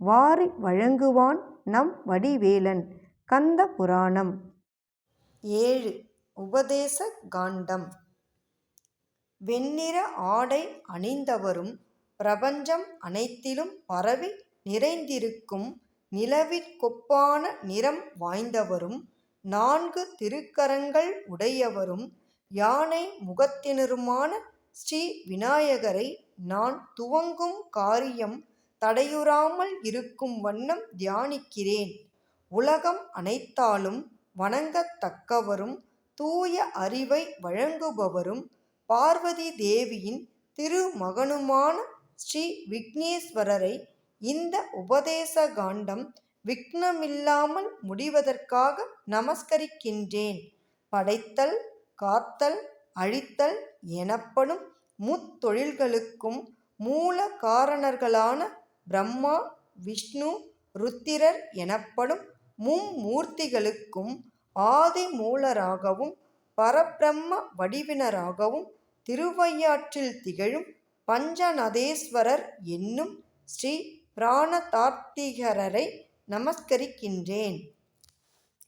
வாரி வழங்குவான் நம் வடிவேலன். கந்த புராணம். ஏழு. உபதேச காண்டம். வெண்ணிற ஆடை அணிந்தவரும் பிரபஞ்சம் அனைத்திலும் பரவி நிறைந்திருக்கும் நிலவிற்கொப்பான நிறம் வாய்ந்தவரும் நான்கு திருக்கரங்கள் உடையவரும் யானை முகத்தினருமான ஸ்ரீ விநாயகரை நான் துவங்கும் காரியம் தடையுறாமல் இருக்கும் வண்ணம் தியானிக்கிறேன். உலகம் அனைத்தாலும் வணங்கத்தக்கவரும் தூய அறிவை வழங்குபவரும் பார்வதி தேவியின் திருமகனுமான ஸ்ரீ விக்னேஸ்வரரை இந்த உபதேச காண்டம் விக்னமில்லாமல் முடிவதற்காக நமஸ்கரிக்கின்றேன். படைத்தல் காத்தல் அழித்தல் எனப்படும் முத்தொழில்களுக்கும் மூல காரணர்களான பிரம்மா விஷ்ணு ருத்திரர் எனப்படும் மும்மூர்த்திகளுக்கும் ஆதி மூலராகவும் பரபிரம்ம வடிவினராகவும் திருவையாற்றில் திகழும் பஞ்சநதேஸ்வரர் என்னும் ஸ்ரீ பிராணதார்த்திகரரை நமஸ்கரிக்கின்றேன்.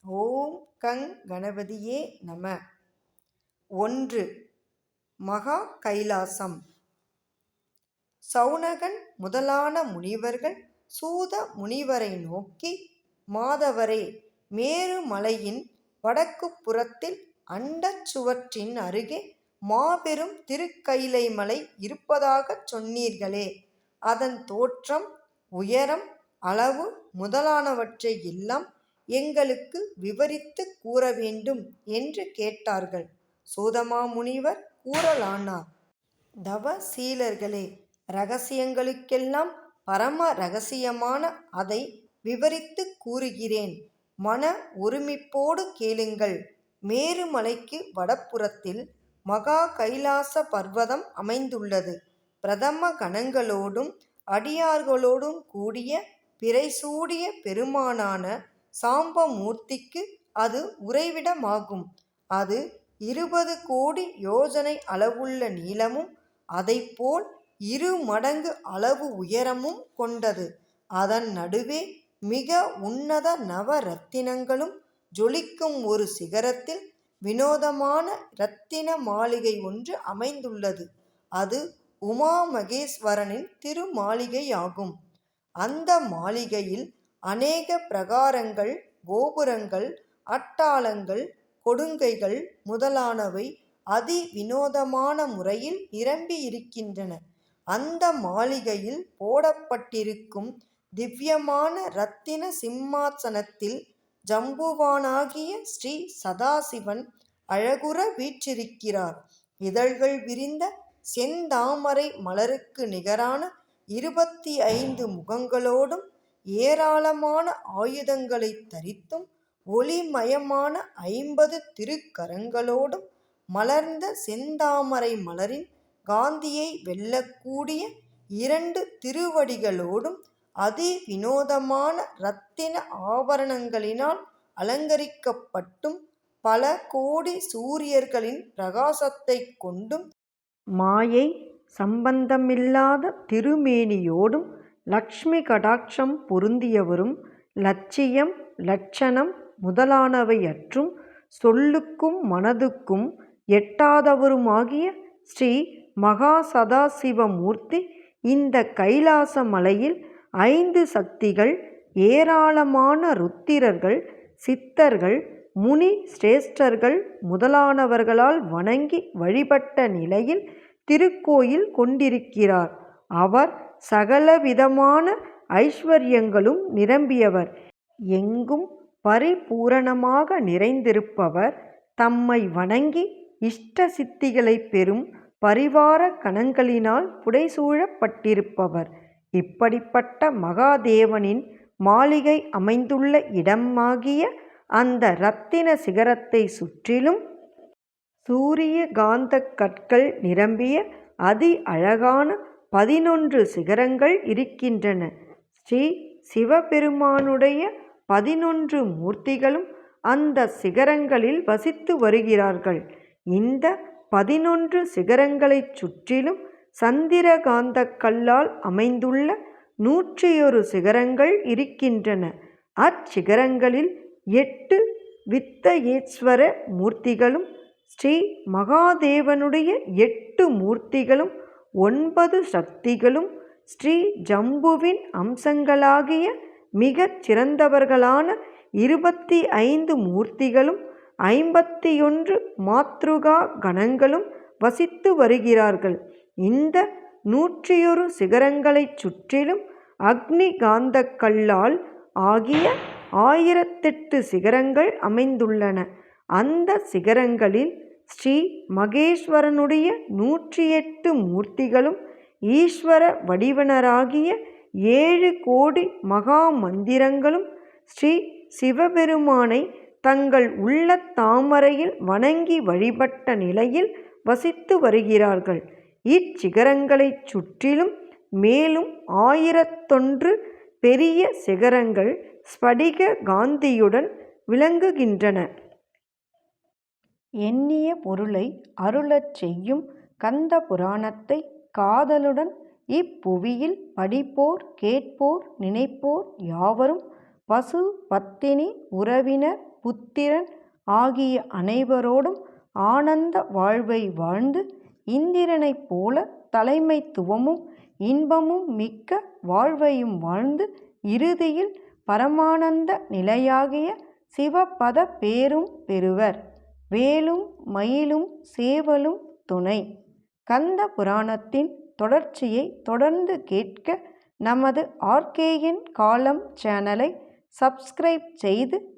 ஓம் கங் கணபதியே நம. ஒன்று. மகா கைலாசம். சௌனகன் முதலான முனிவர்கள் சூத முனிவரை நோக்கி மாதவரே மேருமலையின் வடக்கு புறத்தில் அண்டச் சுவற்றின் அருகே மாபெரும் திருக்கைலை மலை இருப்பதாகச் சொன்னீர்களே. அதன் தோற்றம் உயரம் அளவு முதலானவற்றை எல்லாம் எங்களுக்கு விவரித்துக் கூற வேண்டும் என்று கேட்டார்கள். சூதமாமுனிவர் கூறலானார். தவசீலர்களே ரகசியங்களுக்கெல்லாம் பரம ரகசியமான அதை விவரித்துக் கூறுகிறேன். மன ஒருமிப்போடு கேளுங்கள். மேருமலைக்கு வடப்புறத்தில் மகா கைலாச பர்வதம் அமைந்துள்ளது. பிரதம கணங்களோடும் அடியார்களோடும் கூடிய பிறைசூடிய பெருமானான சாம்பமூர்த்திக்கு அது உறைவிடமாகும். அது இருபது கோடி யோஜனை அளவுள்ள நீளமும் அதைப்போல் இரு மடங்கு அளவு உயரமும் கொண்டது. அதன் நடுவே மிக உன்னத நவரத்தினங்களும் ஜொலிக்கும் ஒரு சிகரத்தில் வினோதமான இரத்தின மாளிகை ஒன்று அமைந்துள்ளது. அது உமா மகேஸ்வரனின் திருமாளிகையாகும். அந்த மாளிகையில் அநேக பிரகாரங்கள் கோபுரங்கள் அட்டாளங்கள் கொடுங்கைகள் முதலானவை அதி வினோதமான முறையில் நிரம்பியிருக்கின்றன. அந்த மாளிகையில் போடப்பட்டிருக்கும் திவ்யமான இரத்தின சிம்மாசனத்தில் ஜம்புவானாகிய ஸ்ரீ சதாசிவன் அழகுற வீற்றிருக்கிறார். இதழ்கள் விரிந்த செந்தாமரை மலருக்கு நிகரான இருபத்தி ஐந்து முகங்களோடும் ஏராளமான ஆயுதங்களை தரித்தும் ஒளிமயமான ஐம்பது திருக்கரங்களோடும் மலர்ந்த செந்தாமரை மலரின் காந்தியை வெல்லக்கூடிய இரண்டு திருவடிகளோடும் அதி வினோதமான இரத்தின ஆபரணங்களினால் அலங்கரிக்கப்பட்டும் பல கோடி சூரியர்களின் பிரகாசத்தைக் கொண்டும் மாயை சம்பந்தமில்லாத திருமேனியோடும் லக்ஷ்மி கடாட்சம் பொருந்தியவரும் லட்சியம் லட்சணம் முதலானவையற்றும் சொல்லுக்கும் மனதுக்கும் எட்டாதவருமாகிய ஸ்ரீ மகா சதாசிவமூர்த்தி இந்த கைலாச மலையில் ஐந்து சக்திகள் ஏராளமான ருத்திரர்கள் சித்தர்கள் முனி சிரேஷ்டர்கள் முதலானவர்களால் வணங்கி வழிபட்ட நிலையில் திருக்கோயில் கொண்டிருக்கிறார். அவர் சகலவிதமான ஐஸ்வர்யங்களும் நிரம்பியவர். எங்கும் பரிபூரணமாக நிறைந்திருப்பவர். தம்மை வணங்கி இஷ்ட சித்திகளை பெறும் பரிவார கணங்களினால் புடைசூழப்பட்டிருப்பவர் இப்படிப்பட்ட மகாதேவனின் மாளிகை அமைந்துள்ள இடமாகிய அந்த இரத்தின சிகரத்தைச் சுற்றிலும் சூரிய காந்த கற்கள் நிரம்பிய அதி அழகான பதினொன்று சிகரங்கள் இருக்கின்றன. ஸ்ரீ சிவபெருமானுடைய பதினொன்று மூர்த்திகளும் அந்த சிகரங்களில் வசித்து வருகிறார்கள். இந்த பதினொன்று சிகரங்களைச் சுற்றிலும் சந்திரகாந்தக் கல்லால் அமைந்துள்ள நூற்றியொரு சிகரங்கள் இருக்கின்றன. அச்சிகரங்களில் எட்டு வித்தயேஸ்வர மூர்த்திகளும் ஸ்ரீ மகாதேவனுடைய எட்டு மூர்த்திகளும் ஒன்பது சக்திகளும் ஸ்ரீ ஜம்புவின் அம்சங்களாகிய மிகச் சிறந்தவர்களான இருபத்தி ஐந்து மூர்த்திகளும் ஐம்பத்தியொன்று மாத்ருகா கணங்களும் வசித்து வருகிறார்கள். இந்த நூற்றியொரு சிகரங்களைச் சுற்றிலும் அக்னி காந்தக்கல்லால் ஆகிய ஆயிரத்தெட்டு சிகரங்கள் அமைந்துள்ளன. அந்த சிகரங்களில் ஸ்ரீ மகேஸ்வரனுடைய நூற்றியெட்டு மூர்த்திகளும் ஈஸ்வர வடிவனராகிய ஏழு கோடி மகா மந்திரங்களும் ஸ்ரீ சிவபெருமானை தங்கள் உள்ள தாமரையில் வணங்கி வழிபட்ட நிலையில் வசித்து வருகிறார்கள். இச்சிகரங்களைச் சுற்றிலும் மேலும் ஆயிரத்தொன்று பெரிய சிகரங்கள் ஸ்படிக காந்தியுடன் விளங்குகின்றன. எண்ணிய பொருளை அருளச் செய்யும் கந்த புராணத்தை காதலுடன் இப்புவியில் படிப்போர் கேட்போர் நினைப்போர் யாவரும் பசு பத்தினி உறவினர் புத்திரன் ஆகிய அனைவரோடும் ஆனந்த வாழ்வை வாழ்ந்து இந்திரனைப் போல தலைமைத்துவமும் இன்பமும் மிக்க வாழ்வையும் வாழ்ந்து இறுதியில் பரமானந்த நிலையாகிய சிவபத பேரும் பெறுவர். வேலும் மயிலும் சேவலும் துணை. கந்த புராணத்தின் தொடர்ச்சியைத் தொடர்ந்து கேட்க நமது ஆர்கேயின் காலம் சேனலை சப்ஸ்கிரைப் செய்து